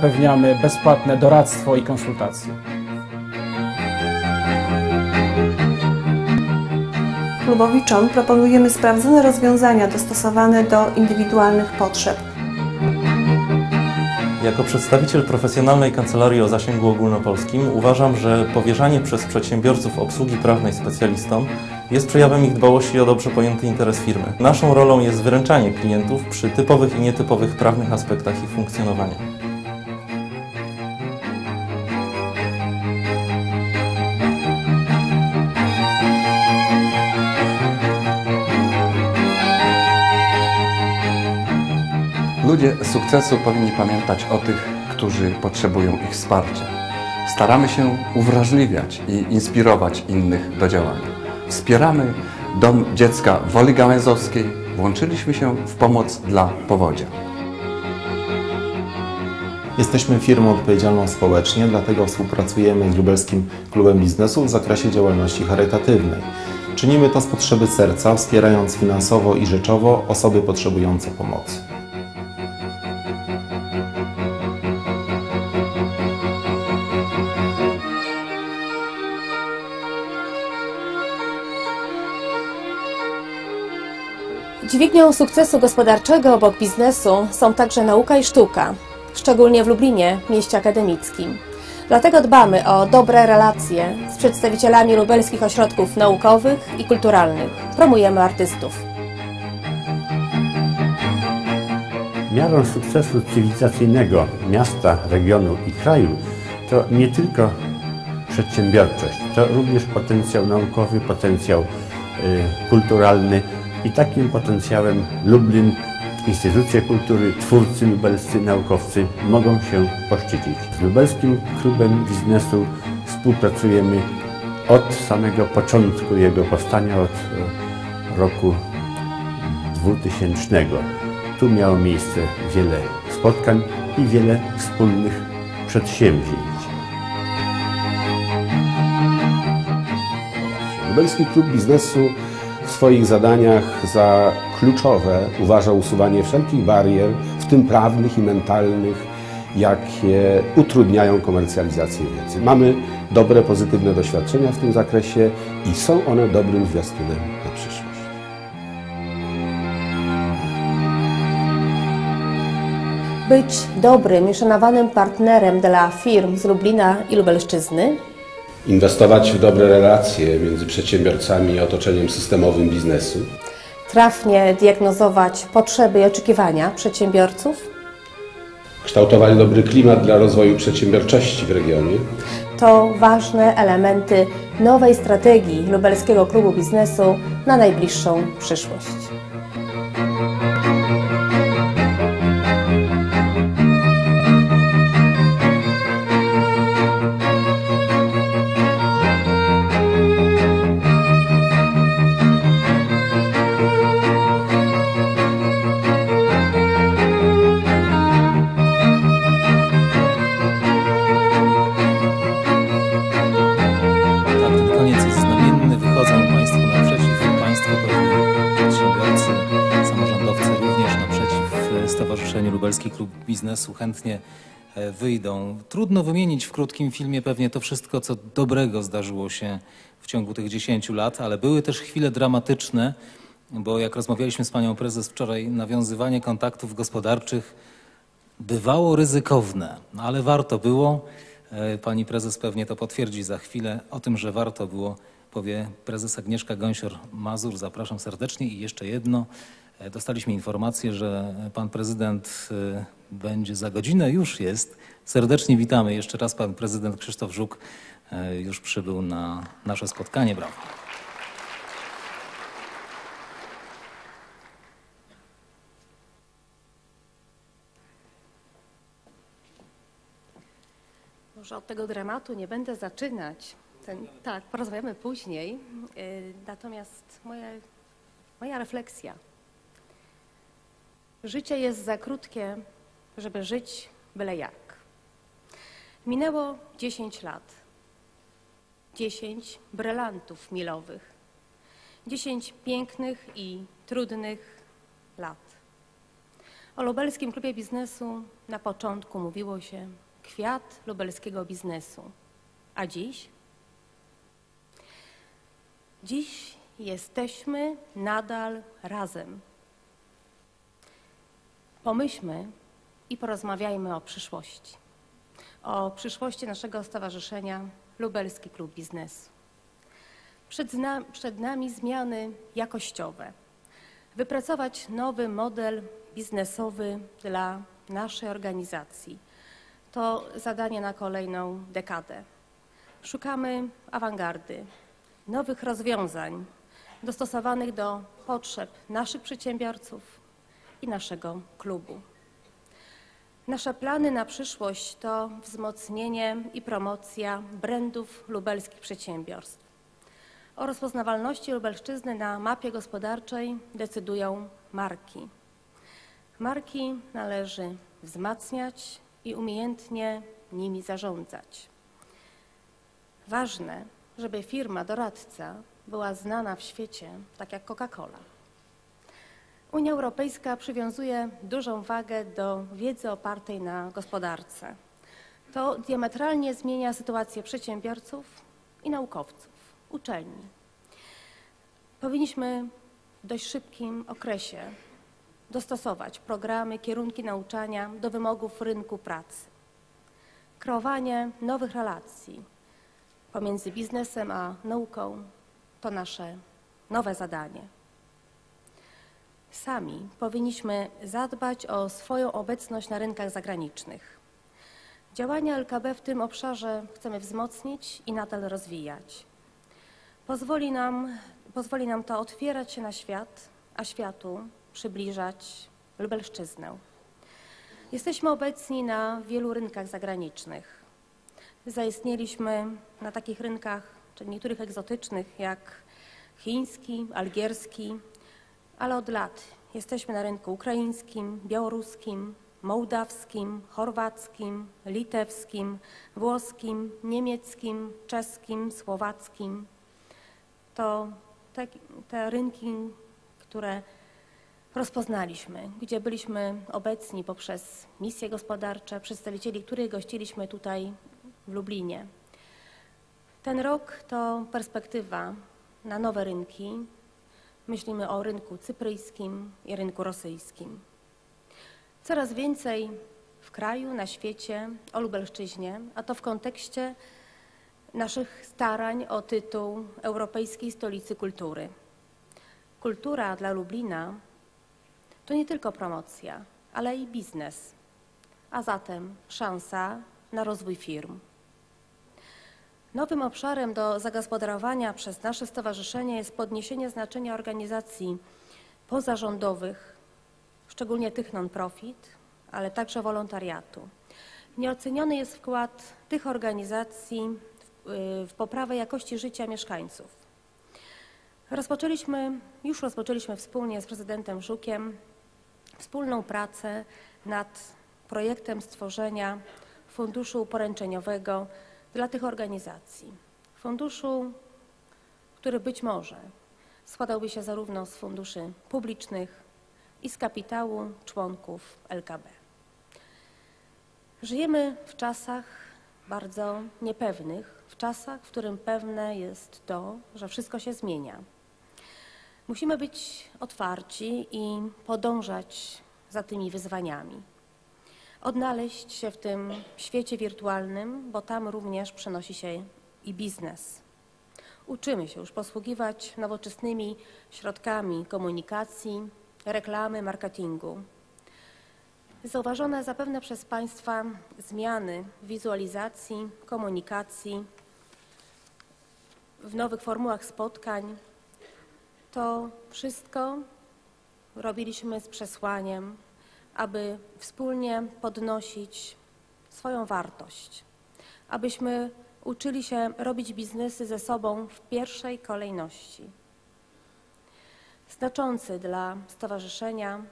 Zapewniamy bezpłatne doradztwo i konsultacje. Klubowiczom proponujemy sprawdzone rozwiązania dostosowane do indywidualnych potrzeb. Jako przedstawiciel profesjonalnej kancelarii o zasięgu ogólnopolskim uważam, że powierzanie przez przedsiębiorców obsługi prawnej specjalistom jest przejawem ich dbałości o dobrze pojęty interes firmy. Naszą rolą jest wyręczanie klientów przy typowych i nietypowych prawnych aspektach ich funkcjonowania. Ludzie sukcesu powinni pamiętać o tych, którzy potrzebują ich wsparcia. Staramy się uwrażliwiać i inspirować innych do działania. Wspieramy Dom Dziecka Woli Gałęzowskiej. Włączyliśmy się w pomoc dla powodzia. Jesteśmy firmą odpowiedzialną społecznie, dlatego współpracujemy z Lubelskim Klubem Biznesu w zakresie działalności charytatywnej. Czynimy to z potrzeby serca, wspierając finansowo i rzeczowo osoby potrzebujące pomocy. Dźwignią sukcesu gospodarczego obok biznesu są także nauka i sztuka, szczególnie w Lublinie, mieście akademickim. Dlatego dbamy o dobre relacje z przedstawicielami lubelskich ośrodków naukowych i kulturalnych. Promujemy artystów. Miarą sukcesu cywilizacyjnego miasta, regionu i kraju to nie tylko przedsiębiorczość, to również potencjał naukowy, potencjał y, kulturalny i takim potencjałem Lublin, instytucje kultury, twórcy lubelscy, naukowcy mogą się poszczycić. Z Lubelskim Klubem Biznesu współpracujemy od samego początku jego powstania, od e, roku 2000. Tu miało miejsce wiele spotkań i wiele wspólnych przedsięwzięć. Lubelski Klub Biznesu w swoich zadaniach za kluczowe uważa usuwanie wszelkich barier, w tym prawnych i mentalnych, jakie utrudniają komercjalizację wiedzy. Mamy dobre, pozytywne doświadczenia w tym zakresie i są one dobrym zwiastunem na przyszłość. Być dobrym i szanowanym partnerem dla firm z Lublina i Lubelszczyzny, Inwestować w dobre relacje między przedsiębiorcami i otoczeniem systemowym biznesu. trafnie diagnozować potrzeby i oczekiwania przedsiębiorców, Kształtować dobry klimat dla rozwoju przedsiębiorczości w regionie. to ważne elementy nowej strategii Lubelskiego Klubu Biznesu na najbliższą przyszłość. Klub Biznesu chętnie e, wyjdą. Trudno wymienić w krótkim filmie pewnie to wszystko, co dobrego zdarzyło się w ciągu tych 10 lat, ale były też chwile dramatyczne, bo jak rozmawialiśmy z panią prezes wczoraj, nawiązywanie kontaktów gospodarczych bywało ryzykowne, ale warto było. E, Pani prezes pewnie to potwierdzi za chwilę. O tym, że warto było, powie prezes Agnieszka Gąsior-Mazur. Zapraszam serdecznie. I jeszcze jedno. Dostaliśmy informację, że pan prezydent e, będzie za godzinę, już jest. Serdecznie witamy. Jeszcze raz pan prezydent Krzysztof Żuk e, już przybył na nasze spotkanie. Brawo. Może od tego dramatu nie będę zaczynać. Ten, tak, porozmawiamy później. Yy, Natomiast moja, moja refleksja. Życie jest za krótkie, żeby żyć byle jak. Minęło 10 lat. 10 brylantów milowych. 10 pięknych i trudnych lat. O lubelskim klubie biznesu na początku mówiło się kwiat lubelskiego biznesu. A dziś? Dziś jesteśmy nadal razem. Pomyślmy i porozmawiajmy o przyszłości. O przyszłości naszego stowarzyszenia Lubelski Klub Biznesu. Przed, przed nami zmiany jakościowe. Wypracować nowy model biznesowy dla naszej organizacji. To zadanie na kolejną dekadę. Szukamy awangardy, nowych rozwiązań dostosowanych do potrzeb naszych przedsiębiorców i naszego klubu. Nasze plany na przyszłość to wzmocnienie i promocja brandów lubelskich przedsiębiorstw. O rozpoznawalności Lubelszczyzny na mapie gospodarczej decydują marki. Marki należy wzmacniać i umiejętnie nimi zarządzać. Ważne, żeby firma doradca była znana w świecie, tak jak Coca-Cola. Unia Europejska przywiązuje dużą wagę do wiedzy opartej na gospodarce. To diametralnie zmienia sytuację przedsiębiorców i naukowców, uczelni. Powinniśmy w dość szybkim okresie dostosować programy, kierunki nauczania do wymogów rynku pracy. Kreowanie nowych relacji pomiędzy biznesem a nauką to nasze nowe zadanie. Sami powinniśmy zadbać o swoją obecność na rynkach zagranicznych. Działania LKB w tym obszarze chcemy wzmocnić i nadal rozwijać. Pozwoli nam, pozwoli nam to otwierać się na świat, a światu przybliżać Lubelszczyznę. Jesteśmy obecni na wielu rynkach zagranicznych. Zaistnieliśmy na takich rynkach, czy niektórych egzotycznych, jak chiński, algierski, ale od lat jesteśmy na rynku ukraińskim, białoruskim, mołdawskim, chorwackim, litewskim, włoskim, niemieckim, czeskim, słowackim. To te, te rynki, które rozpoznaliśmy, gdzie byliśmy obecni poprzez misje gospodarcze, przedstawicieli których gościliśmy tutaj w Lublinie. Ten rok to perspektywa na nowe rynki. Myślimy o rynku cypryjskim i rynku rosyjskim. Coraz więcej w kraju, na świecie, o Lubelszczyźnie, a to w kontekście naszych starań o tytuł Europejskiej Stolicy Kultury. Kultura dla Lublina to nie tylko promocja, ale i biznes, a zatem szansa na rozwój firm. Nowym obszarem do zagospodarowania przez nasze stowarzyszenie jest podniesienie znaczenia organizacji pozarządowych, szczególnie tych non-profit, ale także wolontariatu. Nieoceniony jest wkład tych organizacji w, w poprawę jakości życia mieszkańców. Rozpoczęliśmy, już rozpoczęliśmy wspólnie z prezydentem Żukiem wspólną pracę nad projektem stworzenia funduszu poręczeniowego dla tych organizacji. Funduszu, który być może składałby się zarówno z funduszy publicznych i z kapitału członków LKB. Żyjemy w czasach bardzo niepewnych, w czasach, w którym pewne jest to, że wszystko się zmienia. Musimy być otwarci i podążać za tymi wyzwaniami odnaleźć się w tym świecie wirtualnym, bo tam również przenosi się i biznes. Uczymy się już posługiwać nowoczesnymi środkami komunikacji, reklamy, marketingu. Zauważone zapewne przez Państwa zmiany wizualizacji, komunikacji, w nowych formułach spotkań, to wszystko robiliśmy z przesłaniem aby wspólnie podnosić swoją wartość, abyśmy uczyli się robić biznesy ze sobą w pierwszej kolejności. Znaczący dla stowarzyszenia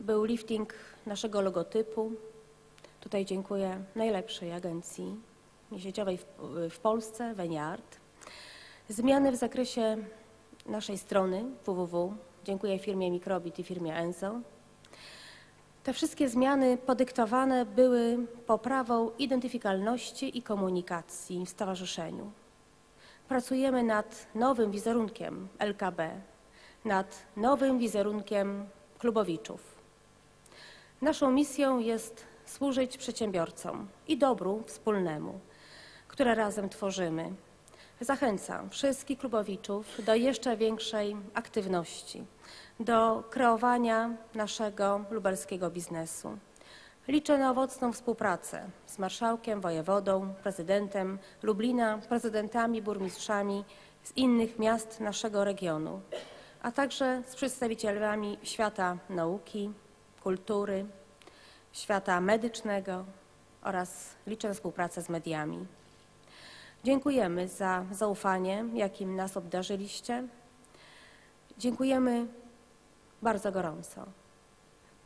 był lifting naszego logotypu. Tutaj dziękuję najlepszej agencji sieciowej w, Polsce, Veniard. Zmiany w zakresie naszej strony www. Dziękuję firmie Microbit i firmie Enzo Te wszystkie zmiany podyktowane były poprawą identyfikalności i komunikacji w stowarzyszeniu. Pracujemy nad nowym wizerunkiem LKB, nad nowym wizerunkiem klubowiczów. Naszą misją jest służyć przedsiębiorcom i dobru wspólnemu, które razem tworzymy. Zachęcam wszystkich klubowiczów do jeszcze większej aktywności, do kreowania naszego lubelskiego biznesu. Liczę na owocną współpracę z marszałkiem, wojewodą, prezydentem Lublina, prezydentami, burmistrzami z innych miast naszego regionu, a także z przedstawicielami świata nauki, kultury, świata medycznego oraz liczę na współpracę z mediami. Dziękujemy za zaufanie, jakim nas obdarzyliście. Dziękujemy bardzo gorąco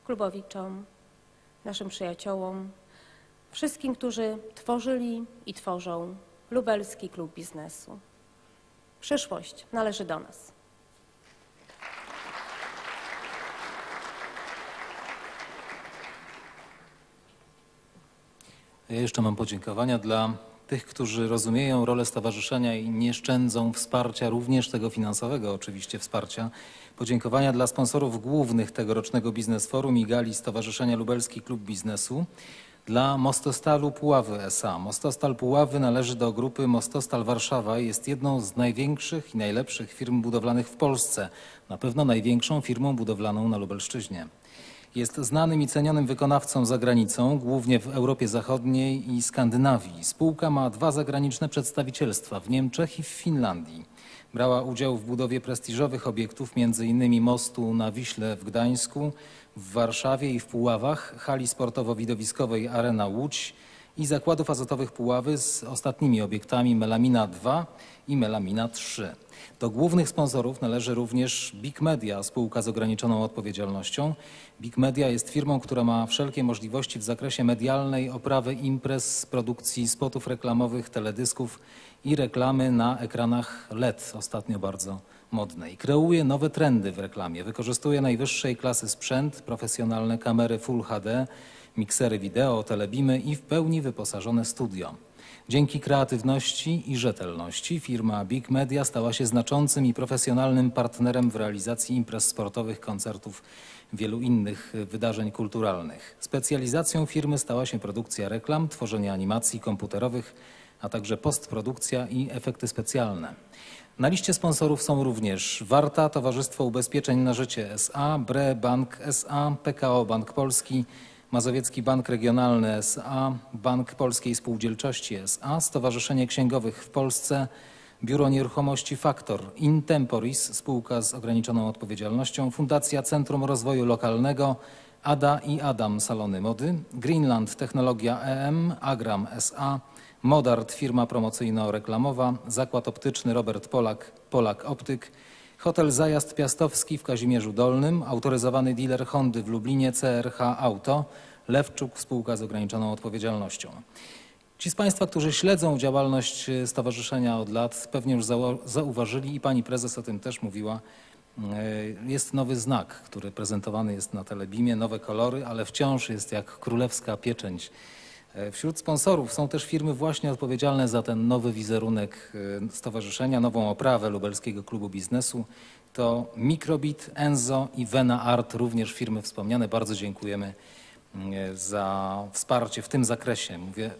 klubowiczom, naszym przyjaciołom, wszystkim, którzy tworzyli i tworzą lubelski klub biznesu. Przyszłość należy do nas. Ja jeszcze mam podziękowania dla tych, którzy rozumieją rolę stowarzyszenia i nie szczędzą wsparcia, również tego finansowego oczywiście wsparcia. Podziękowania dla sponsorów głównych tegorocznego Biznes Forum i gali Stowarzyszenia Lubelski Klub Biznesu. Dla Mostostalu Puławy S.A. Mostostal Puławy należy do grupy Mostostal Warszawa i jest jedną z największych i najlepszych firm budowlanych w Polsce. Na pewno największą firmą budowlaną na Lubelszczyźnie. Jest znanym i cenionym wykonawcą za granicą, głównie w Europie Zachodniej i Skandynawii. Spółka ma dwa zagraniczne przedstawicielstwa w Niemczech i w Finlandii. Brała udział w budowie prestiżowych obiektów, m.in. mostu na Wiśle w Gdańsku, w Warszawie i w Puławach, hali sportowo-widowiskowej Arena Łódź i zakładów azotowych Puławy z ostatnimi obiektami Melamina 2 i Melamina 3. Do głównych sponsorów należy również Big Media, spółka z ograniczoną odpowiedzialnością. Big Media jest firmą, która ma wszelkie możliwości w zakresie medialnej oprawy imprez, produkcji spotów reklamowych, teledysków i reklamy na ekranach LED, ostatnio bardzo modnej. Kreuje nowe trendy w reklamie, wykorzystuje najwyższej klasy sprzęt, profesjonalne kamery Full HD, miksery wideo, telebimy i w pełni wyposażone studio. Dzięki kreatywności i rzetelności firma Big Media stała się znaczącym i profesjonalnym partnerem w realizacji imprez sportowych, koncertów, wielu innych wydarzeń kulturalnych. Specjalizacją firmy stała się produkcja reklam, tworzenie animacji komputerowych, a także postprodukcja i efekty specjalne. Na liście sponsorów są również Warta, Towarzystwo Ubezpieczeń na Życie SA, Bre Bank SA, PKO Bank Polski, Mazowiecki Bank Regionalny S.A., Bank Polskiej Spółdzielczości S.A., Stowarzyszenie Księgowych w Polsce, Biuro Nieruchomości Faktor, Intemporis, spółka z ograniczoną odpowiedzialnością, Fundacja Centrum Rozwoju Lokalnego, Ada i Adam Salony Mody, Greenland Technologia EM, Agram S.A., Modart, firma promocyjno-reklamowa, Zakład Optyczny Robert Polak, Polak Optyk, Hotel Zajazd Piastowski w Kazimierzu Dolnym, autoryzowany dealer Hondy w Lublinie CRH Auto, Lewczuk, spółka z ograniczoną odpowiedzialnością. Ci z Państwa, którzy śledzą działalność stowarzyszenia od lat, pewnie już zauważyli i Pani Prezes o tym też mówiła, jest nowy znak, który prezentowany jest na telebimie, nowe kolory, ale wciąż jest jak królewska pieczęć. Wśród sponsorów są też firmy właśnie odpowiedzialne za ten nowy wizerunek stowarzyszenia, nową oprawę Lubelskiego Klubu Biznesu. To Microbit, Enzo i Vena Art, również firmy wspomniane. Bardzo dziękujemy za wsparcie w tym zakresie. Mówię